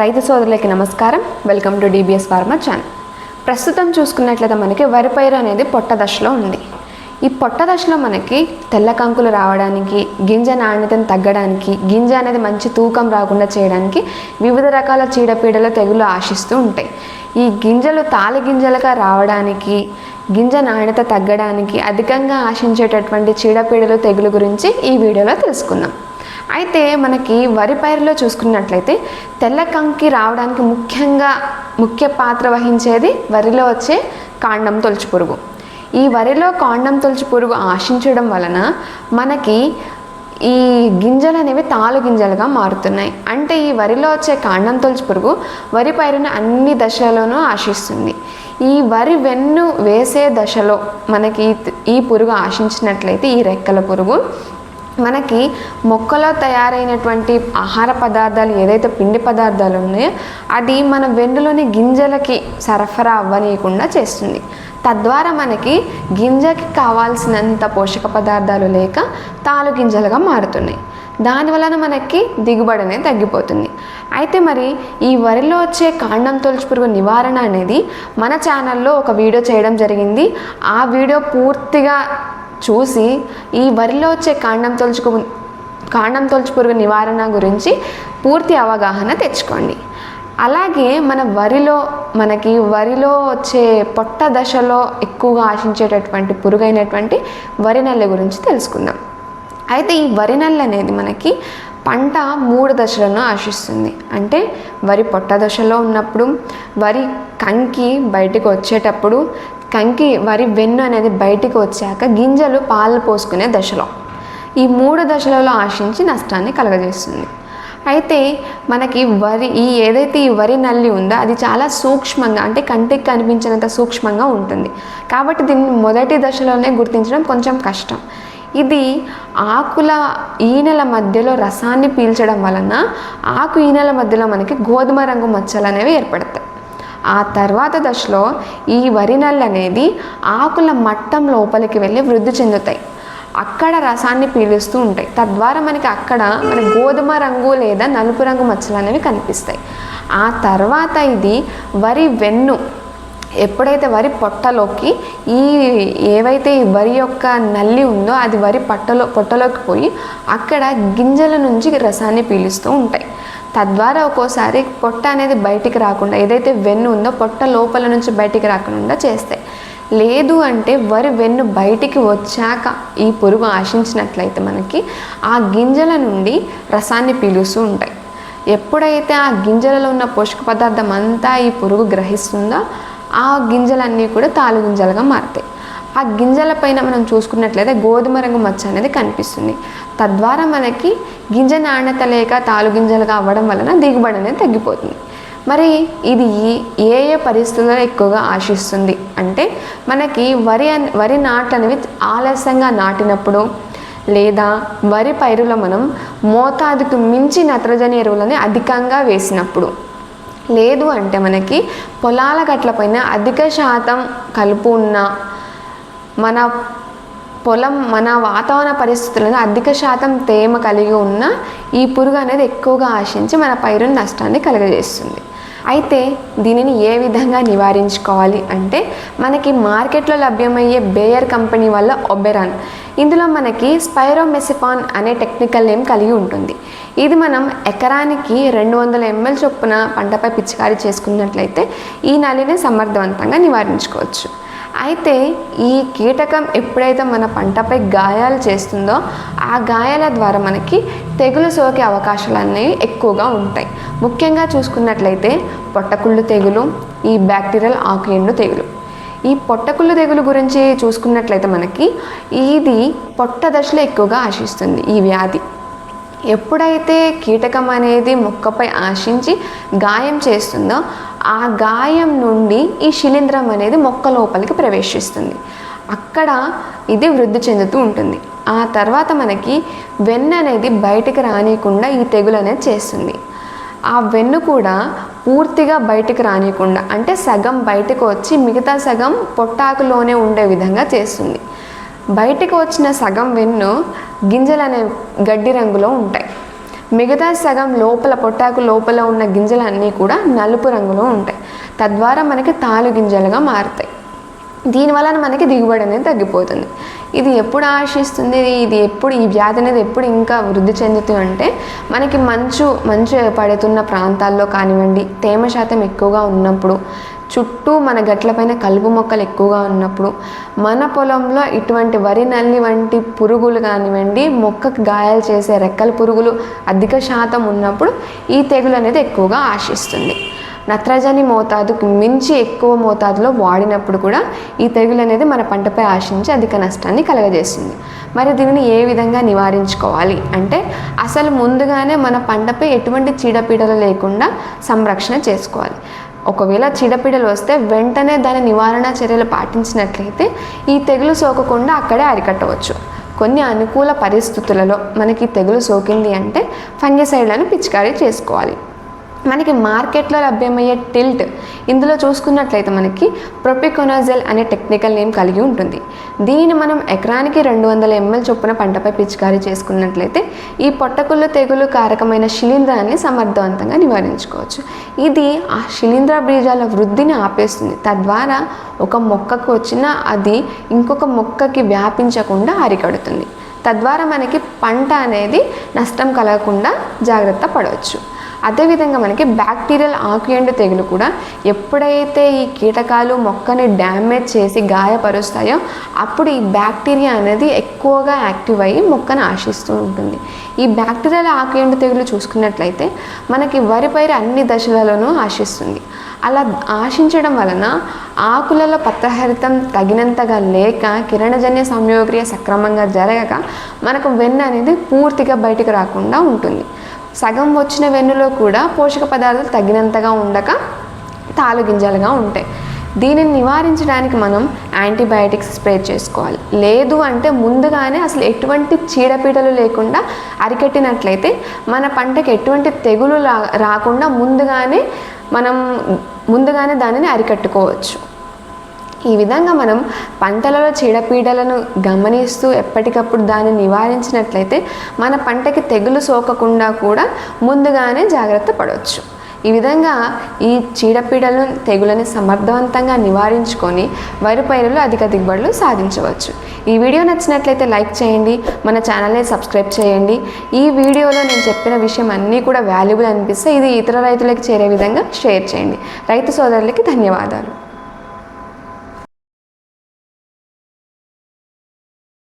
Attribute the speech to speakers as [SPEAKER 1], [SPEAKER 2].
[SPEAKER 1] రైతు సోదరులకి నమస్కారం. Welcome to DBS pharma channel ప్రస్తుతం చూసుకున్నట్లయితే మనకి వరి పైరు అనేది పొట్ట దశలో ఉంది. ఈ పొట్ట దశలో మనకి తెల్ల కంకులు రావడానికి గింజ నాణ్యతను తగ్గడానికి గింజ అనేది మంచి తూకం రాకుండా చేయడానికి వివిధ రకాల చీడపీడల తెగులు ఆశిస్తూ ఉంటాయి. ఈ గింజలు తాలి గింజలుగా రావడానికి గింజ నాణ్యత తగ్గడానికి అధికంగా ఆశించేటటువంటి చీడపీడలు తెగులు గురించి ఈ వీడియోలో తెలుసుకుందాం. అయితే మనకి వరి పైరులో చూసుకున్నట్లయితే తెల్ల కంకి రావడానికి ముఖ్యంగా ముఖ్య పాత్ర వహించేది వరిలో వచ్చే కాండం తొలచు పురుగు. ఈ వరిలో కాండం తొలచు పురుగు ఆశించడం వలన మనకి ఈ గింజలు అనేవి తాలు గింజలుగా మారుతున్నాయి. అంటే ఈ వరిలో వచ్చే కాండం తొలచి పురుగు వరి పైరుని అన్ని దశలలోనూ ఆశిస్తుంది. ఈ వరి వెన్ను వేసే దశలో మనకి ఈ- ఈ పురుగు ఆశించినట్లయితే ఈ రెక్కల పురుగు మనకి మొక్కలో తయారైనటువంటి ఆహార పదార్థాలు ఏదైతే పిండి పదార్థాలు ఉన్నాయో అది మన వెన్నులోని గింజలకి సరఫరా అవ్వనీయకుండా చేస్తుంది. తద్వారా మనకి గింజకి కావాల్సినంత పోషక పదార్థాలు లేక తాలు గింజలుగా మారుతున్నాయి. దాని వలన మనకి దిగుబడి అనేది తగ్గిపోతుంది. అయితే మరి ఈ వరిలో వచ్చే కాండం తొలుచు పురుగు నివారణ అనేది మన ఛానల్లో ఒక వీడియో చేయడం జరిగింది. ఆ వీడియో పూర్తిగా చూసి ఈ వరిలో వచ్చే కాండం తొలుచుకు కాండం తొలుచు పురుగు నివారణ గురించి పూర్తి అవగాహన తెచ్చుకోండి. అలాగే మన వరిలో మనకి వరిలో వచ్చే పొట్ట దశలో ఎక్కువగా ఆశించేటటువంటి పురుగైనటువంటి వరి నల్లి గురించి తెలుసుకుందాం. అయితే ఈ వరి నల్లి అనేది మనకి పంట మూడు దశలను ఆశిస్తుంది. అంటే వరి పొట్ట దశలో ఉన్నప్పుడు వరి కంకి బయటకు వచ్చేటప్పుడు కంకి వరి వెన్ను అనేది బయటికి వచ్చాక గింజలు పాలు పోసుకునే దశలో. ఈ మూడు దశలలో ఆశించి నష్టాన్ని కలగజేస్తుంది. అయితే మనకి వరి ఈ ఏదైతే ఈ వరి నల్లి ఉందో అది చాలా సూక్ష్మంగా అంటే కంటికి కనిపించినంత సూక్ష్మంగా ఉంటుంది. కాబట్టి దీన్ని మొదటి దశలోనే గుర్తించడం కొంచెం కష్టం. ఇది ఆకుల ఈనెల మధ్యలో రసాన్ని పీల్చడం వలన ఆకు ఈనెల మధ్యలో మనకి గోధుమ రంగు మచ్చలు అనేవి ఏర్పడతాయి. ఆ తర్వాత దశలో ఈ వరి నల్లు అనేది ఆకుల మట్టం లోపలికి వెళ్ళి వృద్ధి చెందుతాయి. అక్కడ రసాన్ని పీలుస్తూ ఉంటాయి. తద్వారా మనకి అక్కడ మన గోధుమ రంగు లేదా నలుపు రంగు మచ్చలు అనేవి కనిపిస్తాయి. ఆ తర్వాత ఇది వరి వెన్ను ఎప్పుడైతే వరి పొట్టలోకి ఈ ఏవైతే ఈ వరి యొక్క నల్లి ఉందో అది వరి పట్టలో పొట్టలోకి పోయి అక్కడ గింజల నుంచి రసాన్ని పీలుస్తూ ఉంటాయి. తద్వారా ఒక్కోసారి పొట్ట అనేది బయటికి రాకుండా ఏదైతే వెన్ను ఉందో పొట్ట లోపల నుంచి బయటికి రాకుండా చేస్తాయి. లేదు అంటే వరి వెన్ను బయటికి వచ్చాక ఈ పురుగు ఆశించినట్లయితే మనకి ఆ గింజల నుండి రసాన్ని పీలుస్తూ ఉంటాయి. ఎప్పుడైతే ఆ గింజలలో ఉన్న పోషక పదార్థం అంతా ఈ పురుగు గ్రహిస్తుందో ఆ గింజలన్నీ కూడా తాలు గింజలుగా మారుతాయి. ఆ గింజల పైన మనం చూసుకున్నట్లయితే గోధుమ రంగు మచ్చ అనేది కనిపిస్తుంది. తద్వారా మనకి గింజ నాణ్యత లేక తాలు గింజలుగా అవ్వడం వలన దిగుబడి అనేది తగ్గిపోతుంది. మరి ఇది ఏ ఏ పరిస్థితుల్లో ఎక్కువగా ఆశిస్తుంది అంటే మనకి వరి వరి నాట్లు అనేవి ఆలస్యంగా నాటినప్పుడు లేదా వరి పైరులో మనం మోతాదుకు మించి నత్రజని ఎరువులని అధికంగా వేసినప్పుడు లేదు అంటే మనకి పొలాల గట్ల పైన అధిక శాతం కలుపు ఉన్న మన పొలం మన వాతావరణ పరిస్థితులను అధిక శాతం తేమ కలిగి ఉన్న ఈ పురుగు అనేది ఎక్కువగా ఆశించి మన పైరుని నష్టాన్ని కలుగజేస్తుంది. అయితే దీనిని ఏ విధంగా నివారించుకోవాలి అంటే మనకి మార్కెట్లో లభ్యమయ్యే బేయర్ కంపెనీ వల్ల ఒబెరాన్. ఇందులో మనకి స్పైరోమెసిఫాన్ అనే టెక్నికల్ నేమ్ కలిగి ఉంటుంది. ఇది మనం ఎకరానికి రెండు వందల ఎంఎల్ చొప్పున పంటపై పిచికారీ చేసుకున్నట్లయితే ఈ నలిని సమర్థవంతంగా నివారించుకోవచ్చు. అయితే ఈ కీటకం ఎప్పుడైతే మన పంటపై గాయాలు చేస్తుందో ఆ గాయాల ద్వారా మనకి తెగులు సోకే అవకాశాలు అనేవి ఎక్కువగా ఉంటాయి. ముఖ్యంగా చూసుకున్నట్లయితే పొట్టకుళ్ళు తెగులు ఈ బ్యాక్టీరియల్ ఆకు తెగులు. ఈ పొట్టకుళ్ళు తెగులు గురించి చూసుకున్నట్లయితే మనకి ఇది పొట్ట దశలో ఎక్కువగా ఆశిస్తుంది ఈ వ్యాధి. ఎప్పుడైతే కీటకం అనేది మొక్కపై ఆశించి గాయం చేస్తుందో ఆ గాయం నుండి ఈ శిలీంధ్రం అనేది మొక్క లోపలికి ప్రవేశిస్తుంది. అక్కడ ఇది వృద్ధి చెందుతూ ఉంటుంది. ఆ తర్వాత మనకి వెన్న అనేది బయటికి రానియకుండా ఈ తెగులు అనేది చేస్తుంది. ఆ వెన్ను కూడా పూర్తిగా బయటికి రానియకుండా అంటే సగం బయటకు వచ్చి మిగతా సగం పొట్టాకులోనే ఉండే విధంగా చేస్తుంది. బయటకు వచ్చిన సగం వెన్ను గింజలు అనే గడ్డి రంగులో ఉంటాయి. మిగతా సగం లోపల పొట్టాకు లోపల ఉన్న గింజలన్నీ కూడా నలుపు రంగులో ఉంటాయి. తద్వారా మనకి తాలు గింజలుగా మారుతాయి. దీనివలన మనకి దిగుబడి అనేది తగ్గిపోతుంది. ఇది ఎప్పుడు ఆశిస్తుంది? ఇది ఎప్పుడు ఈ వ్యాధి అనేది ఎప్పుడు ఇంకా వృద్ధి చెందుతుంది అంటే మనకి మంచు మంచు పడుతున్న ప్రాంతాల్లో కానివ్వండి తేమ శాతం ఎక్కువగా ఉన్నప్పుడు చుట్టూ మన గట్లపైన కలుపు మొక్కలు ఎక్కువగా ఉన్నప్పుడు మన పొలంలో ఇటువంటి వరి నల్లి వంటి పురుగులు కానివ్వండి మొక్కకు గాయాలు చేసే రెక్కల పురుగులు అధిక శాతం ఉన్నప్పుడు ఈ తెగులు అనేది ఎక్కువగా ఆశిస్తుంది. నత్రజని మోతాదుకు మించి ఎక్కువ మోతాదులో వాడినప్పుడు కూడా ఈ తెగులు అనేది మన పంటపై ఆశించి అధిక నష్టాన్ని కలగజేస్తుంది. మరి దీనిని ఏ విధంగా నివారించుకోవాలి? అంటే అసలు ముందుగానే మన పంటపై ఎటువంటి చీడపీడలు లేకుండా సంరక్షణ చేసుకోవాలి. ఒకవేళ చీడపీడలు వస్తే వెంటనే దాని నివారణ చర్యలు పాటించినట్లయితే ఈ తెగులు సోకకుండా అక్కడే అరికట్టవచ్చు. కొన్ని అనుకూల పరిస్థితులలో మనకి తెగులు సోకింది అంటే ఫంగిసైడ్లను పిచికారీ చేసుకోవాలి. మనకి మార్కెట్లో లభ్యమయ్యే టిల్ట్. ఇందులో చూసుకున్నట్లయితే మనకి ప్రొపికొనాజెల్ అనే టెక్నికల్ నేమ్ కలిగి ఉంటుంది. దీనిని మనం ఎకరానికి రెండు వందల ఎంఎల్ చొప్పున పంటపై పిచికారీ చేసుకున్నట్లయితే ఈ పొట్టకుళ్ళు తెగులు కారకమైన శిలీంధ్రాన్ని సమర్థవంతంగా నివారించుకోవచ్చు. ఇది ఆ శిలీంధ్ర బీజాల వృద్ధిని ఆపేస్తుంది. తద్వారా ఒక మొక్కకు వచ్చిన అది ఇంకొక మొక్కకి వ్యాపించకుండా అరికడుతుంది. తద్వారా మనకి పంట అనేది నష్టం కలగకుండా జాగ్రత్త పడవచ్చు. అదేవిధంగా మనకి బ్యాక్టీరియల్ ఆకుయండు తెగులు కూడా ఎప్పుడైతే ఈ కీటకాలు మొక్కని డ్యామేజ్ చేసి గాయపరుస్తాయో అప్పుడు ఈ బ్యాక్టీరియా అనేది ఎక్కువగా యాక్టివ్ అయ్యి మొక్కను ఆశిస్తూ ఉంటుంది. ఈ బ్యాక్టీరియల్ ఆకుయండు తెగులు చూసుకున్నట్లయితే మనకి వరి పైరు అన్ని దశలలోనూ ఆశిస్తుంది. అలా ఆశించడం వలన ఆకులలో పత్రహరితం తగినంతగా లేక కిరణజన్య సంయోగక్రియ సక్రమంగా జరగక మనకు వెన్న అనేది పూర్తిగా బయటకు రాకుండా ఉంటుంది. సగం వచ్చిన వెన్నులో కూడా పోషక పదార్థాలు తగినంతగా ఉండక తాలుగింజలుగా ఉంటాయి. దీనిని నివారించడానికి మనం యాంటీబయాటిక్స్ స్ప్రే చేసుకోవాలి. లేదు అంటే ముందుగానే అసలు ఎటువంటి చీడపీడలు లేకుండా అరికట్టినట్లయితే మన పంటకు ఎటువంటి తెగులు రా- రాకుండా ముందుగానే మనం ముందుగానే దానిని అరికట్టుకోవచ్చు. ఈ విధంగా మనం పంటలలో చీడపీడలను గమనిస్తూ ఎప్పటికప్పుడు దాన్ని నివారించినట్లయితే మన పంటకి తెగులు సోకకుండా కూడా ముందుగానే జాగ్రత్త పడవచ్చు. ఈ విధంగా ఈ చీడపీడలను తెగులని సమర్థవంతంగా నివారించుకొని వరి పైరులు అధిక దిగుబడులు సాధించవచ్చు. ఈ వీడియో నచ్చినట్లయితే లైక్ చేయండి మన ఛానల్ని సబ్స్క్రైబ్ చేయండి. ఈ వీడియోలో నేను చెప్పిన విషయం అన్నీ కూడా వాల్యుబుల్ అనిపిస్తే ఇది ఇతర రైతులకు చేరే విధంగా షేర్ చేయండి. రైతు సోదరులకి ధన్యవాదాలు.